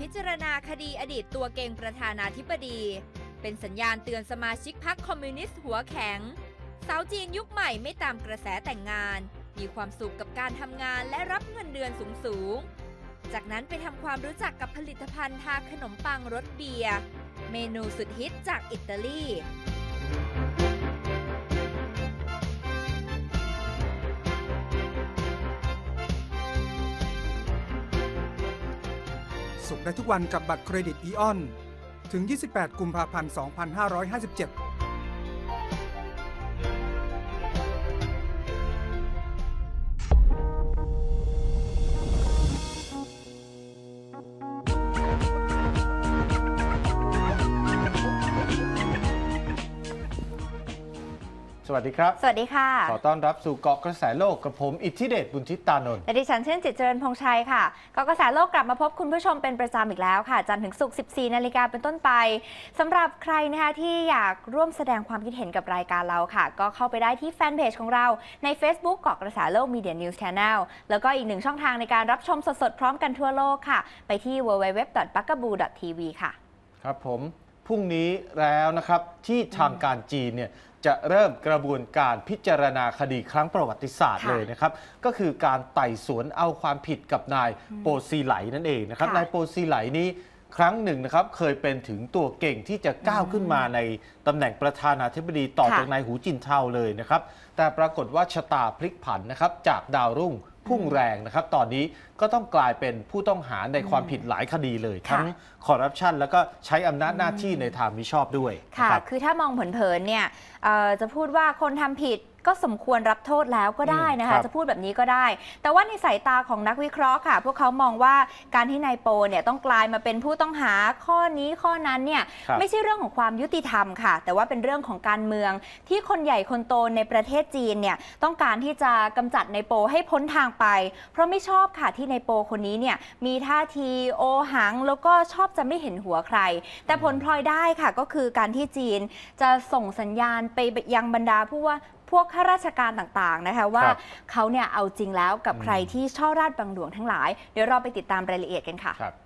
พิจารณาคดีอดีตตัวเก่งประธานาธิบดี เป็นสัญญาณเตือนสมาชิกพรรคคอมมิวนิสต์หัวแข็ง สาวจีนยุคใหม่ไม่ตามกระแสแต่งงาน มีความสุขกับการทำงานและรับเงินเดือนสูงๆจากนั้นไปทำความรู้จักกับผลิตภัณฑ์ทาขนมปังรสเบียร์ เมนูสุดฮิตจากอิตาลี สุขได้ทุกวันกับบัตรเครดิตอีออน ถึง 28 กุมภาพันธ์ 2557 สวัสดีครับ สวัสดีค่ะ ขอต้อนรับสู่เกาะกระแสโลกกับผมอิทธิเดชบุญทิตตานนท์และดิฉันชื่นจิตเจริญพงษ์ชัยค่ะก็กระแสโลกกลับมาพบคุณผู้ชมเป็นประจำอีกแล้วค่ะ จันทร์ถึงศุกร์ 14 นาฬิกาเป็นต้นไปสำหรับใครนะคะที่อยากร่วมแสดงความคิดเห็นกับรายการเราค่ะ ก็เข้าไปได้ที่แฟนเพจของเราใน Facebook เกาะกระแสโลก Media News Channel แล้วก็อีกหนึ่งช่องทางในการรับชมสดๆพร้อมกันทั่วโลกค่ะ ไปที่ www.bugaboo.tv ค่ะ ครับผมพรุ่งนี้แล้วนะครับที่ทางการจีนเนี่ย จะเริ่มกระบวนการพิจารณาคดีครั้งประวัติศาสตร์ค่ะเลยนะครับ ก็คือการไต่สวนเอาความผิดกับนายโปซีไหลนั่นเองนะครับค่ะนายโปซีไหลนี้ครั้งหนึ่งนะครับเคยเป็นถึงตัวเก่งที่จะก้าวขึ้นมาในตำแหน่งประธานาธิบดีต่อค่ะจากนายหูจินเทาเลยนะครับ แต่ปรากฏว่าชะตาพลิกผันนะครับจากดาวรุ่ง พุ่งแรงนะครับ ตอนนี้ก็ต้องกลายเป็นผู้ต้องหาในความผิดหลายคดีเลยค่ะทั้งคอร์รัปชันแล้วก็ใช้อำนาจหน้าที่ในทางมิชอบด้วยค่ะนะครับคือถ้ามองเผินๆเนี่ยเอ่อจะพูดว่าคนทำผิด ก็สมควรรับโทษแล้วก็ได้นะครัคะบจะพูดแบบนี้ก็ได้ แต่ว่าในสายตาของนักวิเคราะห์ค่ะ พวกเขามองว่าการที่นายโปเนี่ยต้องกลายมาเป็นผู้ต้องหาข้อนี้ข้อนั้นเนี่ยครับไม่ใช่เรื่องของความยุติธรรมค่ะ แต่ว่าเป็นเรื่องของการเมือง ที่คนใหญ่คนโตในประเทศจีนเนี่ยต้องการที่จะกำจัดนายโปให้พ้นทางไป เพราะไม่ชอบค่ะที่นายโปคนนี้เนี่ยมีท่าทีโอหังแล้วก็ชอบจะไม่เห็นหัวใคร แต่ผลพลอยได้ค่ะก็คือการที่จีนจะส่งสัญญาณไปยังบรรดาผู้ว่า พวกข้าราชการต่างๆนะคะว่าครับ เขาเนี่ยเอาจริงแล้วกับอืมใครที่ช่อราดบังหลวงทั้งหลาย เดี๋ยวเราไปติดตามรายละเอียดกันค่ะ ครับ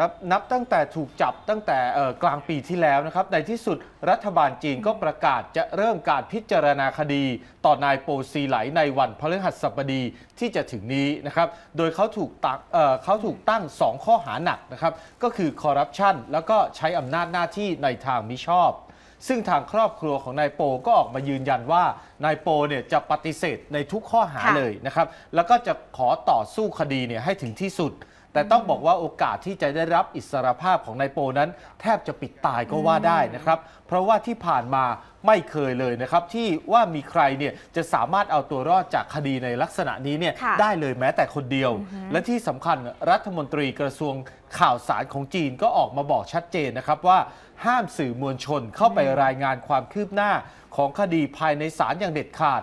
ครับนับตั้งแต่ถูกจับตั้งแต่เอ่อกลางปีที่แล้วนะครับในที่สุดรัฐบาลจีนก็ประกาศจะเริ่มการพิจารณาคดีต่อนายโปซีไหลในวันพฤหัสบดีที่จะถึงนี้นะครับโดยเขาถูกตักเอ่อเขาถูกตั้ง 2 ข้อหาหนักนะครับก็คือคอร์รัปชันแล้วก็ใช้อำนาจหน้าที่ในทางมิชอบ ซึ่งทางครอบครัวของนายโปก็ออกมายืนยันว่านายโปเนี่ยจะปฏิเสธในทุกข้อหาค่ะ เลยนะครับ แล้วก็จะขอต่อสู้คดีเนี่ยให้ถึงที่สุด แต่ต้องบอกว่าโอกาสที่จะได้รับอิสรภาพของนายโปนั้น แทบจะปิดตายก็ว่าได้นะครับ เพราะว่าที่ผ่านมาไม่เคยเลยนะครับ ที่ว่ามีใครเนี่ยจะสามารถเอาตัวรอดจากคดีในลักษณะนี้เนี่ยค่ะได้เลยแม้แต่คนเดียว และที่สำคัญรัฐมนตรีกระทรวงข่าวสารของจีนก็ออกมาบอกชัดเจนนะครับว่า ห้ามสื่อมวลชนเข้าไปรายงานความคืบหน้าของคดีภายในศาลอย่างเด็ดขาด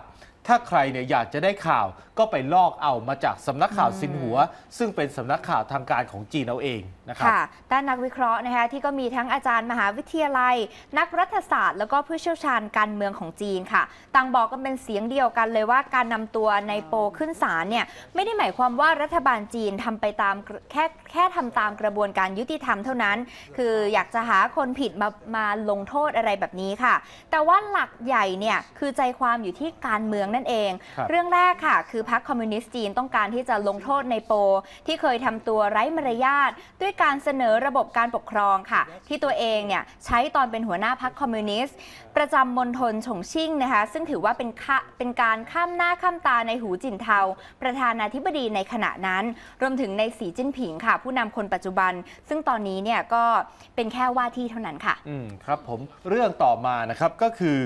ถ้าใครเนี่ยอยากจะได้ข่าวก็ไปลอกเอามาจากสำนักข่าวซินหัว ซึ่งเป็นสำนักข่าวทางการของจีนเอาเองนะครับค่ะด้านนักวิเคราะห์นะคะที่ก็มีทั้งอาจารย์มหาวิทยาลัย นักรัฐศาสตร์ แล้วก็ผู้เชี่ยวชาญการเมืองของจีนค่ะต่างบอกกันเป็นเสียงเดียวกันเลยว่าการนำตัวในโปขึ้นศาลเนี่ยไม่ได้หมายความว่ารัฐบาลจีนทำไปตามแค่แค่ทำตามกระบวนการยุติธรรมเท่านั้น คืออยากจะหาคนผิดมามาลงโทษอะไรแบบนี้ค่ะ แต่ว่าหลักใหญ่เนี่ยคือใจความอยู่ที่การเมืองนั่นเองครับเรื่องแรกค่ะคือพรรคคอมมิวนิสต์จีนต้องการที่จะลงโทษในโป ที่เคยทำตัวไร้มารยาทด้วยการเสนอระบบการปกครองค่ะ ที่ตัวเองเนี่ยใช้ตอนเป็นหัวหน้าพรรคคอมมิวนิสต์ประจำมณฑลฉงชิ่งนะคะ ซึ่งถือว่าเป็นเป็นการข้ามหน้าข้ามตาในหูจินเทา ประธานาธิบดีในขณะนั้น รวมถึงในสีจิ้นผิงค่ะ ผู้นำคนปัจจุบัน ซึ่งตอนนี้เนี่ยก็เป็นแค่ว่าที่เท่านั้นค่ะ อืมครับผมเรื่องต่อมานะครับก็คือ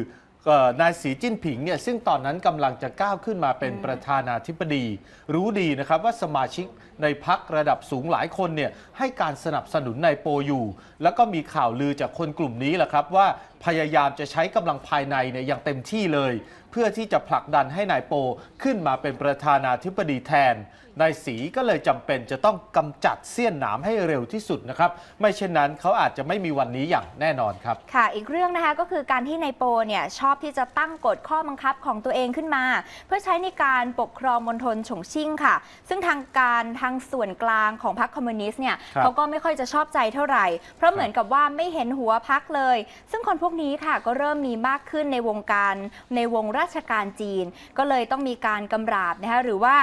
เอ่อนายสีจิ้นผิงเนี่ยซึ่งตอนนั้นกำลังจะก้าวขึ้นมาเป็นประธานาธิบดี รู้ดีนะครับว่าสมาชิกในพักระดับสูงหลายคนเนี่ยให้การสนับสนุนนายโปอยู่ แล้วก็มีข่าวลือจากคนกลุ่มนี้แหละครับว่าพยายามจะใช้กำลังภายในเนี่ยอย่างเต็มที่เลย เพื่อที่จะผลักดันให้นายโปขึ้นมาเป็นประธานาธิบดีแทน นายสีก็เลยจำเป็นจะต้องกำจัดเสี้ยนหนามให้เร็วที่สุดนะครับ ไม่เช่นนั้นเขาอาจจะไม่มีวันนี้อย่างแน่นอนครับ ค่ะ อีกเรื่องนะคะก็คือการที่นายโปเนี่ยชอบที่จะตั้งกฎข้อบังคับของตัวเองขึ้นมา เพื่อใช้ในการปกครองมณฑลฉงชิ่งค่ะ ซึ่งทางการทางส่วนกลางของพรรคคอมมิวนิสต์เนี่ยครับ เขาก็ไม่ค่อยจะชอบใจเท่าไหร่ เพราะเหมือนกับว่าไม่เห็นหัวพักเลย ซึ่งคนพวกนี้ค่ะก็เริ่มมีมากขึ้นในวงการในวงราชการจีน ก็เลยต้องมีการกำราบนะคะหรือว่า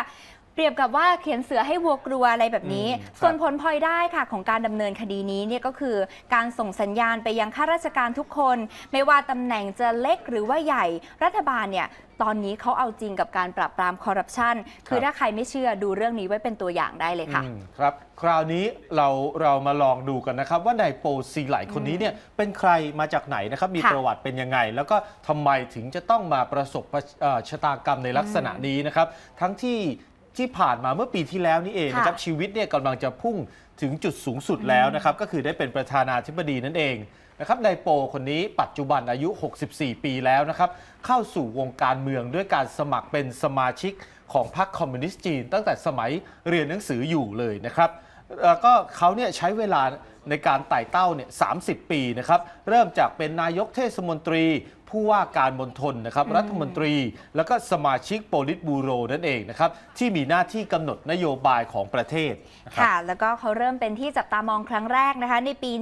เปรียบกับว่าเขียนเสือให้วัวกลัวอะไรแบบนี้ อืมครับ ส่วนผลพลอยได้ค่ะของการดำเนินคดีนี้เนี่ยก็คือการส่งสัญญาณไปยังข้าราชการทุกคน ไม่ว่าตำแหน่งจะเล็กหรือว่าใหญ่ รัฐบาลเนี่ยตอนนี้เขาเอาจริงกับการปราบปรามคอร์รัปชันคือถ้าใครไม่เชื่อดูเรื่องนี้ไว้เป็นตัวอย่างได้เลยค่ะ อืมครับ คราวนี้เราเรามาลองดูกันนะครับ ว่านายโปซีไหลคนนี้เนี่ยเป็นใครมาจากไหนนะครับ มีค่ะประวัติเป็นยังไง แล้วก็ทำไมถึงจะต้องมาประสบประเอ่อชะตากรรมในลักษณะนี้นะครับ ทั้งที่ ที่ผ่านมาเมื่อปีที่แล้วนี่เองนะครับค่ะชีวิตเนี่ยกำลังจะพุ่งถึงจุดสูงสุดแล้วนะครับก็คือได้เป็นประธานาธิบดีนั่นเองนะครับนายโปคนนี้ปัจจุบันอายุ 64 ปีแล้วนะครับเข้าสู่วงการเมืองด้วยการสมัครเป็นสมาชิกของพรรคคอมมิวนิสต์จีน ตั้งแต่สมัยเรียนหนังสืออยู่เลยนะครับแล้วก็เขาเนี่ยใช้เวลา ในการไต่เต้าเนี่ย30 ปีนะครับ เริ่มจากเป็นนายกเทศมนตรี ผู้ว่าการมณฑลนะครับ รัฐมนตรี แล้วก็สมาชิกโปลิตบูโรนั่นเองนะครับ ที่มีหน้าที่กำหนดนโยบายของประเทศนะครับ ค่ะ แล้วก็เขาเริ่มเป็นที่จับตามองครั้งแรกนะคะในปี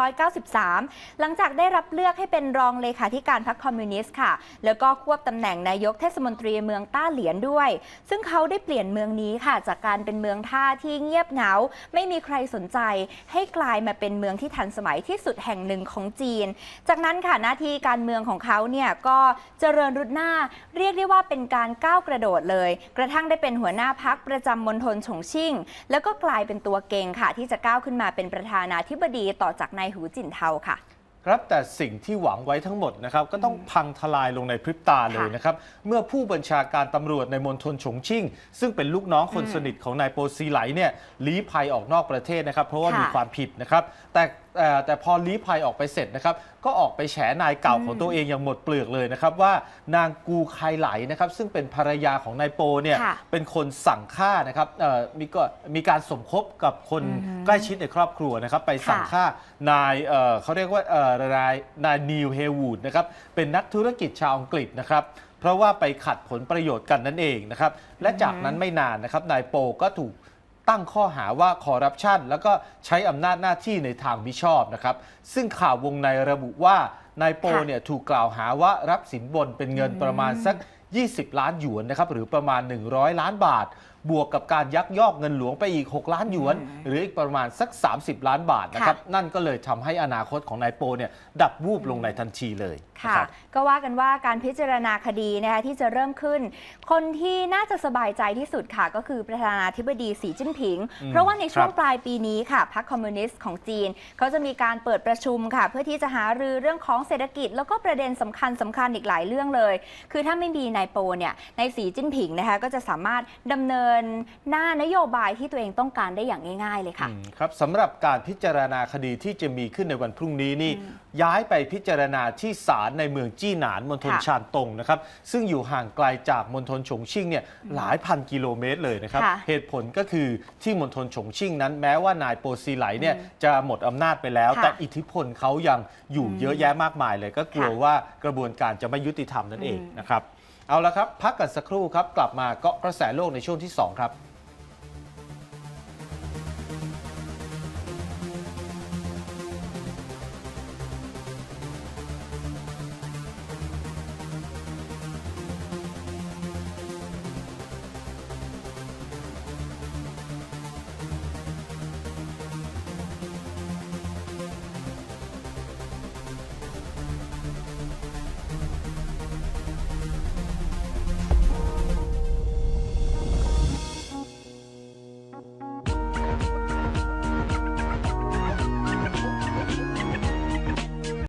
1993 หลังจากได้รับเลือกให้เป็นรองเลขาธิการพรรคคอมมิวนิสต์ค่ะ แล้วก็ควบตำแหน่งนายกเทศมนตรีเมืองต้าเหลียนด้วย ซึ่งเขาได้เปลี่ยนเมืองนี้ค่ะ จากการเป็นเมืองท่าที่เงียบเหงา ไม่มีใครสนใจให้กลายลายมาเป็นเมืองที่ทันสมัยที่สุดแห่งหนึ่งของจีน จากนั้นค่ะหน้าที่การเมืองของเขาเนี่ยก็เจริญรุดหน้า เรียกได้ว่าเป็นการก้าวกระโดดเลย กระทั่งได้เป็นหัวหน้าพักประจำมณฑลฉงชิ่ง แล้วก็กลายเป็นตัวเก่งค่ะ ที่จะก้าวขึ้นมาเป็นประธานาธิบดีต่อจากนายหูจินเทาค่ะ รับแต่สิ่งที่หวังไว้ทั้งหมดนะครับก็ต้องพังทลายลงในพริบตาเลยนะครับ เมื่อผู้บัญชาการตำรวจในมณฑลฉงชิ่ง ซึ่งเป็นลูกน้องคนสนิทของนายโปซีไหลเนี่ยลี้ภัยออกนอกประเทศนะครับ เพราะว่าค่ะมีความผิดนะครับ แต่เอ่อแต่พอลี้ภัยออกไปเสร็จนะครับ ก็ออกไปแฉนายเก่าของตัวเองอย่างหมดเปลือกเลยนะครับว่านางกูไคไหลนะครับ ซึ่งเป็นภรรยาของนายโปเนี่ยค่ะเป็นคนสั่งฆ่านะครับเอ่อมีก็มีการสมคบกับคนอือฮึใกล้ชิดในครอบครัวนะครับ ไปสั่งค่ะฆ่านายเอ่อเขาเรียกว่าเอ่อนายนายนิวเฮวูดนะครับเป็นนักธุรกิจชาวอังกฤษนะครับ เพราะว่าไปขัดผลประโยชน์กันนั่นเองนะครับ และจากนั้นไม่นานนะครับนายโปก็ถูก ตั้งข้อหาว่าคอร์รัปชันแล้วก็ใช้อำนาจหน้าที่ในทางมิชอบนะครับ ซึ่งข่าววงในระบุว่านายโปค่ะเนี่ยถูกกล่าวหาว่ารับสินบนเป็นเงินอืมประมาณสัก 20 ล้านหยวนนะครับหรือประมาณ 100 ล้านบาท บวกกับการยักยอกเงินหลวงไปอีก 6 ล้านหยวน หรืออีกประมาณสัก 30 ล้านบาทนะครับนั่นก็เลยทำให้อนาคตของนายโปเนี่ยดับวูบลงในทันทีเลย นะค่ะครับ ก็ว่ากันว่าการพิจารณาคดีนะคะที่จะเริ่มขึ้น คนที่น่าจะสบายใจที่สุดค่ะ ก็คือประธานาธิบดีสีจิ้นผิง อืมเพราะว่าในช่วงครับปลายปีนี้ค่ะพรรคคอมมิวนิสต์ของจีน เขาจะมีการเปิดประชุมค่ะ เพื่อที่จะหารือเรื่องของเศรษฐกิจ แล้วก็ประเด็นสำคัญสำคัญอีกหลายเรื่องเลย คือถ้าไม่มีนายโปเนี่ยในายสีจิ้นผิงนะคะก็จะสามารถดำเนินหน้านโยบายที่ตัวเองต้องการได้อย่างง่าย ๆ เลยค่ะ อืมครับสำหรับการพิจารณาคดีที่จะมีขึ้นในวันพรุ่งนี้นี่ย้ายไปพิจารณาที่ศาลในเมืองจี้หนานมณฑลค่ะชานตงนะครับซึ่งอยู่ห่างไกลจากมณฑลฉงชิ่งเนี่ยหลายพันกิโลเมตรเลยนะครับค่ะเหตุผลก็คือที่มณฑลฉงชิ่งนั้นแม้ว่านายโปซีไหลเนี่ยจะหมดอำนาจไปแล้วค่ะแต่อิทธิพลเขายังอยู่เยอะแยะมากมายเลย ก็กลัวค่ะว่ากระบวนการจะไม่ยุติธรรมนั่นเองอืมนะครับเอาละครับ พักกันสักครู่ครับ กลับมาเกาะกระแสโลกในช่วงที่สองครับ